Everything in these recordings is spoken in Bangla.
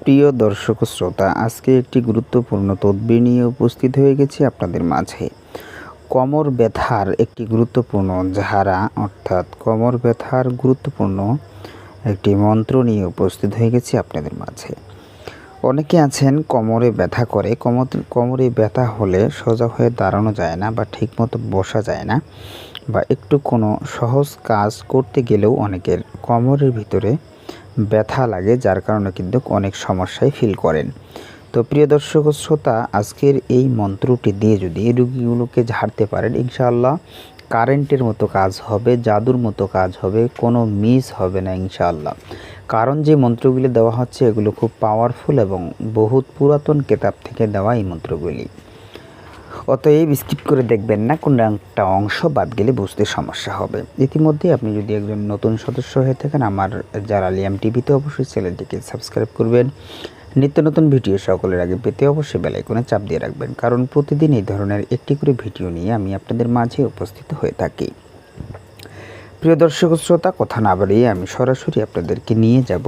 প্রিয় দর্শক শ্রোতা, আজকে একটি গুরুত্বপূর্ণ তদবির নিয়ে উপস্থিত হয়ে গেছি আপনাদের মাঝে। কোমর ব্যথার একটি গুরুত্বপূর্ণ ঝাড়া, অর্থাৎ কোমর ব্যথার গুরুত্বপূর্ণ একটি মন্ত্র নিয়ে উপস্থিত হয়ে গেছি আপনাদের মাঝে। অনেকে আছেন কোমরে ব্যথা করে কোমর কোমরে ব্যথা হলে সোজা হয়ে দাঁড়ানো যায় না বা ঠিকমতো বসা যায় না বা একটু কোনো সহজ কাজ করতে গেলেও অনেকের কোমরের ভিতরে ব্যথা লাগে, যার কারণে কিন্তু অনেক সমস্যায় ফিল করেন। তো প্রিয় দর্শক শ্রোতা, আজকের এই মন্ত্রটি দিয়ে যদি এই রুগীগুলোকে ঝাড়তে পারেন, ইনশাআল্লাহ কারেন্টের মতো কাজ হবে, জাদুর মতো কাজ হবে, কোনো মিস হবে না ইনশাআল্লাহ। কারণ যে মন্ত্রগুলি দেওয়া হচ্ছে, এগুলো খুব পাওয়ারফুল এবং বহুত পুরাতন কেতাব থেকে দেওয়া এই মন্ত্রগুলি। অতএব স্কিপ করে দেখবেন না, কোনো একটা অংশ বাদ গেলে বুঝতে সমস্যা হবে। ইতিমধ্যে আপনি যদি একজন নতুন সদস্য হয়ে থাকেন, আমার যারা লিয়াম টিভিতে অবশ্যই চ্যানেলটিকে সাবস্ক্রাইব করবেন। নিত্য নতুন ভিডিও সকলের আগে পেতে অবশ্যই বেলাইকনে চাপ দিয়ে রাখবেন, কারণ প্রতিদিন এই ধরনের একটি করে ভিডিও নিয়ে আমি আপনাদের মাঝে উপস্থিত হয়ে থাকি। প্রিয় দর্শক শ্রোতা, কথা না বাড়িয়ে আমি সরাসরি আপনাদেরকে নিয়ে যাব।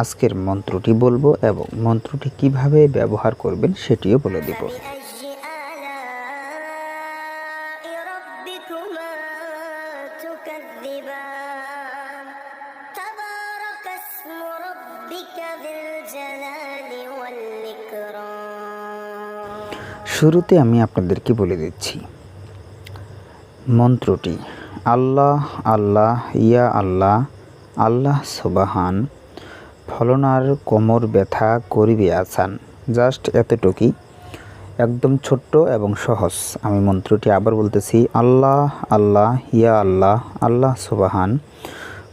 আজকের মন্ত্রটি বলব এবং মন্ত্রটি কীভাবে ব্যবহার করবেন সেটিও বলে দেব। ربكما تكذبان تبارك اسم ربك ذي الجلال والإكرام শুরুতে আমি আপনাদেরকে বলে দিচ্ছি মন্ত্রটি আল্লাহ আল্লাহ ইয়া আল্লাহ আল্লাহ সুবাহান ফলনার কোমর ব্যথা করিবে আসান জাস্ট এতটুকুই একদম ছোট্ট এবং সহজ। আমি মন্ত্রটি আবার বলতেছি, আল্লাহ আল্লাহ, ইয়া আল্লাহ আল্লাহ সুবাহান।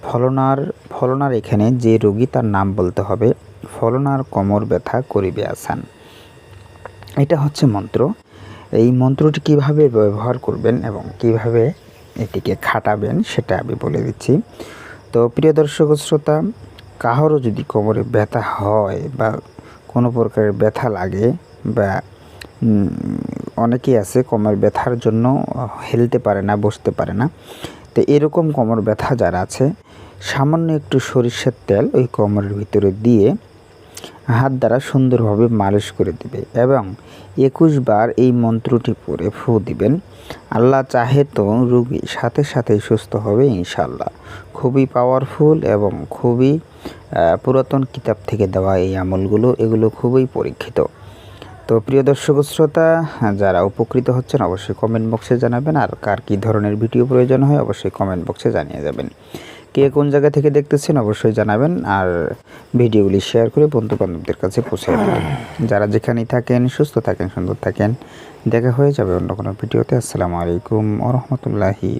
ফলনার ফলনার এখানে যে রোগী তার নাম বলতে হবে, ফলনার কোমর ব্যথা করিবে আসান। এটা হচ্ছে মন্ত্র। এই মন্ত্রটি কীভাবে ব্যবহার করবেন এবং কীভাবে এটিকে খাটাবেন সেটা আমি বলে দিচ্ছি। তো প্রিয় দর্শক শ্রোতা, কাহারও যদি কোমরে ব্যথা হয় বা কোনো প্রকারের ব্যথা লাগে বা অনেকেই আছে কোমর ব্যথার জন্য হেলতে পারে না, বসতে পারে না। তো এরকম কোমর ব্যথা যারা আছে, সামান্য একটু সরিষার তেল ওই কোমরের ভিতরে দিয়ে হাত দ্বারা সুন্দরভাবে মালিশ করে দিবে এবং একুশ বার এই মন্ত্রটি পরে ফু দিবেন, আল্লাহ চাহে তো রুগী সাথে সাথেই সুস্থ হবে ইনশাল্লাহ খুবই পাওয়ারফুল এবং খুবই পুরাতন কিতাব থেকে দেওয়া এই আমলগুলো, এগুলো খুবই পরীক্ষিত। তো প্রিয় দর্শক শ্রোতা, যারা উপকৃত হচ্ছেন অবশ্যই কমেন্ট বক্সে জানাবেন, আর কার কী ধরনের ভিডিও প্রয়োজন হয় অবশ্যই কমেন্ট বক্সে জানিয়ে যাবেন। কে কোন জায়গা থেকে দেখতেছেন অবশ্যই জানাবেন, আর ভিডিওগুলি শেয়ার করে বন্ধু বান্ধবদের কাছে পৌঁছে দেবেন। যারা যেখানেই থাকেন, সুস্থ থাকেন, সুন্দর থাকেন, দেখা হয়ে যাবে অন্য কোনো ভিডিওতে। আসসালামু আলাইকুম ও রহমতুল্লাহি